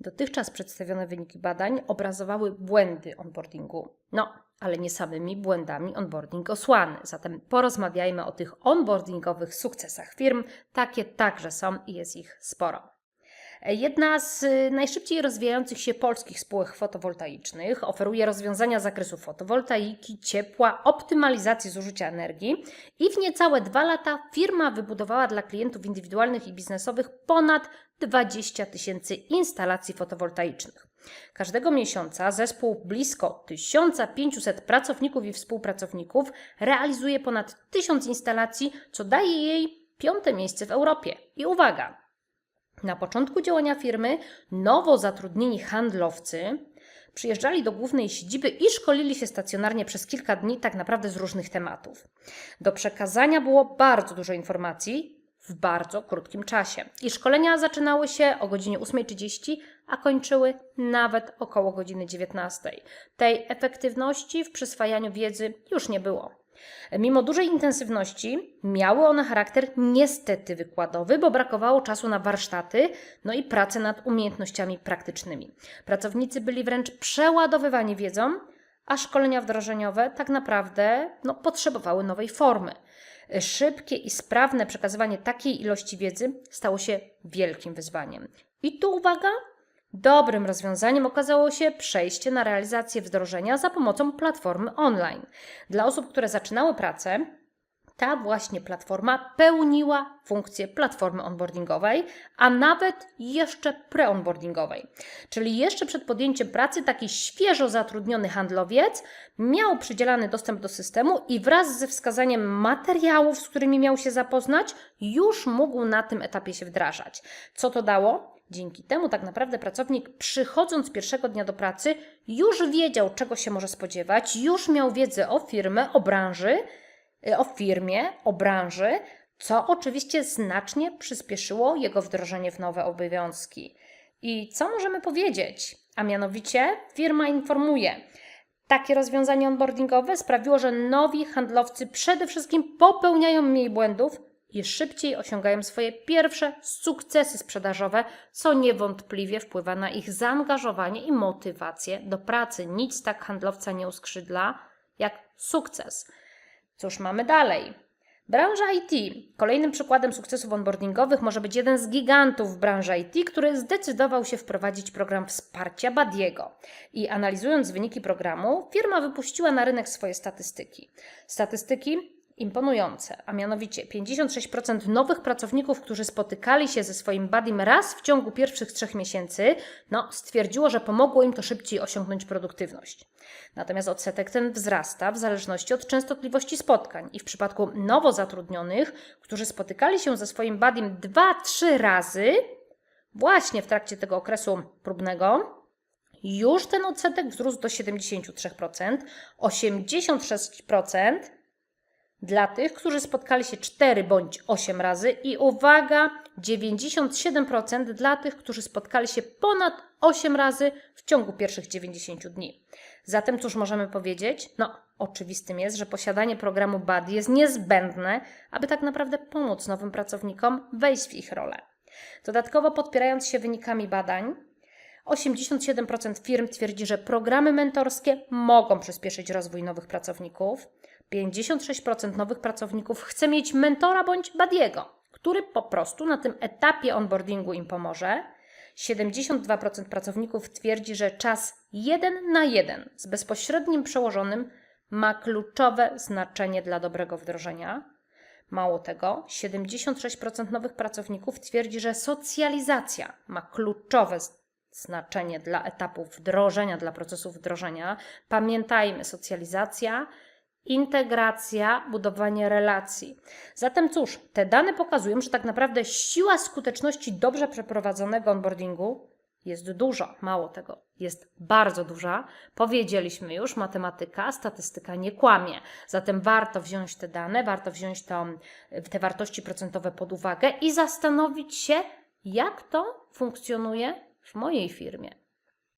Dotychczas przedstawione wyniki badań obrazowały błędy onboardingu. No, ale nie samymi błędami onboarding osłany. Zatem porozmawiajmy o tych onboardingowych sukcesach firm. Takie także są i jest ich sporo. Jedna z y, najszybciej rozwijających się polskich spółek fotowoltaicznych oferuje rozwiązania z zakresu fotowoltaiki, ciepła, optymalizacji zużycia energii i w niecałe dwa lata firma wybudowała dla klientów indywidualnych i biznesowych ponad 20 tysięcy instalacji fotowoltaicznych. Każdego miesiąca zespół blisko 1500 pracowników i współpracowników realizuje ponad 1000 instalacji, co daje jej piąte miejsce w Europie. I uwaga! Na początku działania firmy nowo zatrudnieni handlowcy przyjeżdżali do głównej siedziby i szkolili się stacjonarnie przez kilka dni, tak naprawdę z różnych tematów. Do przekazania było bardzo dużo informacji w bardzo krótkim czasie. I szkolenia zaczynały się o godzinie 8.30, a kończyły nawet około godziny 19. Tej efektywności w przyswajaniu wiedzy już nie było. Mimo dużej intensywności miały one charakter niestety wykładowy, bo brakowało czasu na warsztaty, no i pracę nad umiejętnościami praktycznymi. Pracownicy byli wręcz przeładowywani wiedzą, a szkolenia wdrożeniowe tak naprawdę no, potrzebowały nowej formy. Szybkie i sprawne przekazywanie takiej ilości wiedzy stało się wielkim wyzwaniem. I tu uwaga, Dobrym rozwiązaniem okazało się przejście na realizację wdrożenia za pomocą platformy online. Dla osób, które zaczynały pracę, ta właśnie platforma pełniła funkcję platformy onboardingowej, a nawet jeszcze preonboardingowej. Czyli jeszcze przed podjęciem pracy taki świeżo zatrudniony handlowiec miał przydzielany dostęp do systemu i wraz ze wskazaniem materiałów, z którymi miał się zapoznać, już mógł na tym etapie się wdrażać. Co to dało? Dzięki temu tak naprawdę pracownik przychodząc pierwszego dnia do pracy już wiedział, czego się może spodziewać, już miał wiedzę o firmie, o branży, o firmie, o branży, co oczywiście znacznie przyspieszyło jego wdrożenie w nowe obowiązki. I co możemy powiedzieć? A mianowicie firma informuje, takie rozwiązanie onboardingowe sprawiło, że nowi handlowcy przede wszystkim popełniają mniej błędów, i szybciej osiągają swoje pierwsze sukcesy sprzedażowe, co niewątpliwie wpływa na ich zaangażowanie i motywację do pracy. Nic tak handlowca nie uskrzydla jak sukces. Cóż mamy dalej? Branża IT. Kolejnym przykładem sukcesów onboardingowych może być jeden z gigantów w branży IT, który zdecydował się wprowadzić program wsparcia Badiego. I analizując wyniki programu, firma wypuściła na rynek swoje statystyki. Statystyki imponujące, a mianowicie 56% nowych pracowników, którzy spotykali się ze swoim badim raz w ciągu pierwszych trzech miesięcy, no, stwierdziło, że pomogło im to szybciej osiągnąć produktywność. Natomiast odsetek ten wzrasta w zależności od częstotliwości spotkań i w przypadku nowo zatrudnionych, którzy spotykali się ze swoim badim 2-3 razy, właśnie w trakcie tego okresu próbnego, już ten odsetek wzrósł do 73%, 86% dla tych, którzy spotkali się 4 bądź 8 razy i uwaga, 97% dla tych, którzy spotkali się ponad 8 razy w ciągu pierwszych 90 dni. Zatem cóż możemy powiedzieć? No, oczywistym jest, że posiadanie programu BAD jest niezbędne, aby tak naprawdę pomóc nowym pracownikom wejść w ich rolę. Dodatkowo podpierając się wynikami badań, 87% firm twierdzi, że programy mentorskie mogą przyspieszyć rozwój nowych pracowników. 56% nowych pracowników chce mieć mentora bądź badiego, który po prostu na tym etapie onboardingu im pomoże. 72% pracowników twierdzi, że czas jeden na jeden z bezpośrednim przełożonym ma kluczowe znaczenie dla dobrego wdrożenia. Mało tego, 76% nowych pracowników twierdzi, że socjalizacja ma kluczowe znaczenie dla etapów wdrożenia, dla procesów wdrożenia. Pamiętajmy, socjalizacja integracja, budowanie relacji. Zatem cóż, te dane pokazują, że tak naprawdę siła skuteczności dobrze przeprowadzonego onboardingu jest duża, mało tego, jest bardzo duża. Powiedzieliśmy już, matematyka, statystyka nie kłamie. Zatem warto wziąć te dane, warto wziąć te wartości procentowe pod uwagę i zastanowić się, jak to funkcjonuje w mojej firmie.